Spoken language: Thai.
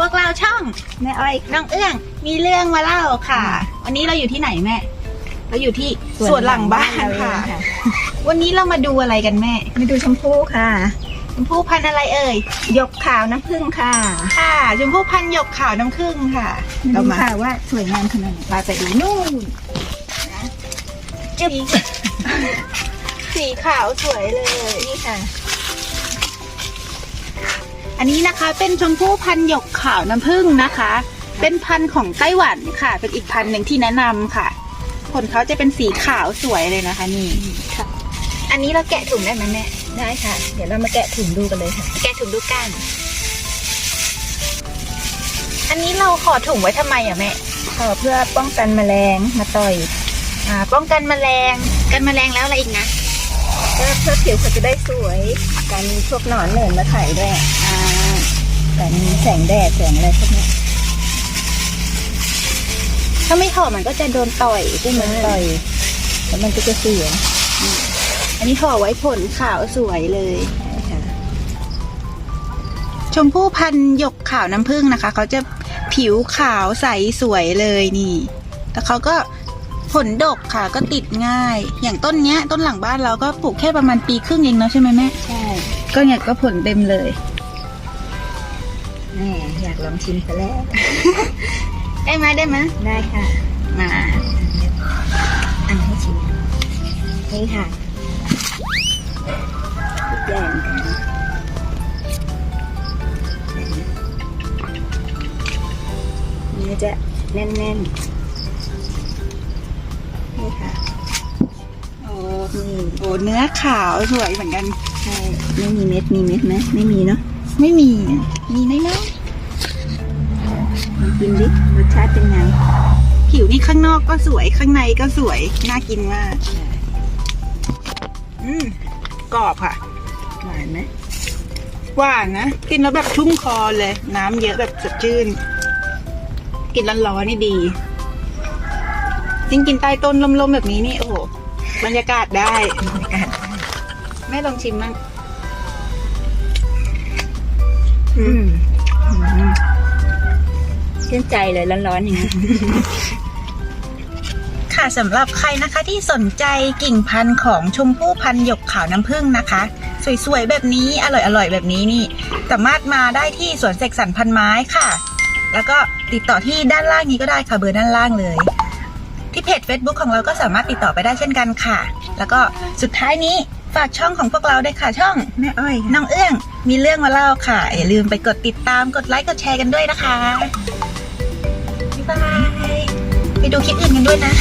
พวกเราช่องแม่อ้อยน้องเอื้องมีเรื่องมาเล่าค่ะ วันนี้เราอยู่ที่ไหนแม่เราอยู่ที่สวนหลังบ้านค่ะ วันนี้เรามาดูอะไรกันแม่มาดูชมพู่ค่ะชมพู่พันธุ์อะไรเอ่ยหยกขาวน้ำผึ้งค่ะ ค่ะชมพู่พันธุ์หยกขาวน้ำผึ้งค่ะเราเรามามาค่ะว่าสวยงามขนาดไหนเราไปดูนู่นจึ๊บสีขาวสวยเลยนี่ค่ะ อันนี้นะคะเป็นชมพู่พันธุ์หยกขาวน้ำผึ้งนะคะ เป็นพันธุ์ของไต้หวันค่ะ เป็นอีกพันธุ์หนึ่งที่แนะนำค่ะ ผลเขาจะเป็นสีขาวสวยเลยนะคะนี่ ค่ะ อันนี้เราแกะถุงได้ไหมแม่ได้ค่ะ เดี๋ยวเรามาแกะถุงดูกันเลยค่ะ แกะถุงดูกัน อันนี้เราขอถุงไว้ทำไมอะแม่ขอเพื่อป้องกันแมลงมาต่อย อ่าป้องกันแมลง กันแมลงแล้วอะไรอีกนะ ก็เพื่อผิวเขาจะได้สวยการมีพวกหนอนเหนินมาไข่ด้วยอ่าการมีแสงแดดแสงอะไรพวกนี้ถ้าไม่ถอดมันก็จะโดนต่อยใช่ไหมมันต่อยแล้วมันก็จะเสียอันนี้ถอดไว้ผลขาวสวยเลยค่ะชมพู่พันธุ์หยกขาวน้ำผึ้งนะคะ เขาจะผิวขาวใสสวยเลยนี่ แต่เขาก็ ผลดกค่ะก็ติดง่าย อย่างต้นเนี้ยต้นหลังบ้านเราก็ปลูกแค่ประมาณปีครึ่งเองเนาะใช่ไหมแม่ ใช่ ก็เนี่ยก็ผลเต็มเลยแม่อยากลองชิมซะแล้ว ได้ไหมได้ไหมได้ค่ะ มาอันให้ชิมนี่ค่ะแย่งกันเนื้อจะแน่นๆ นี่ค่ะ โอ้นี่โหเนื้อขาวสวยเหมือนกันใช่ไม่มีเม็ด มีเม็ดไหมไม่มีเนาะ ไม่มี มีน้อยลองกินดิ รสชาติเป็นไงๆผิวนี่ข้างนอกก็สวย ข้างในก็สวย น่ากินมาก อืมกรอบค่ะ หวานไหมหวานนะ กินแล้วแบบชุ่มคอเลย น้ำเยอะแบบสดชื่น กินร้อนๆนี่ดี จริงกินใต้ต้นลมๆแบบนี้นี่โอ้โหบรรยากาศได้แม่ลองชิมมั่งอืมชื่นใจเลยร้อนๆอย่างนี้ค่ะสำหรับใครนะคะที่สนใจกิ่งพันธุ์ของชมพู่พันธุ์หยกขาวน้ำผึ้งนะคะ สวยๆแบบนี้อร่อยๆแบบนี้นี่ สามารถมาได้ที่สวนเสกสรรพันไม้ค่ะ แล้วก็ติดต่อที่ด้านล่างนี้ก็ได้ค่ะเบอร์ด้านล่างเลย จ Facebook ของเราก็สามารถติดต่อไปได้เช่นกันค่ะ แล้วก็สุดท้ายนี้ฝากช่องของพวกเราด้วยค่ะช่องแม่อ้อยน้องเอื้องมีเรื่องมาเล่าค่ะ อย่าลืมไปกดติดตามกดไลค์กดแชร์กันด้วยนะคะบ๊ายบายไปดูคลิปอื่นกันด้วยนะ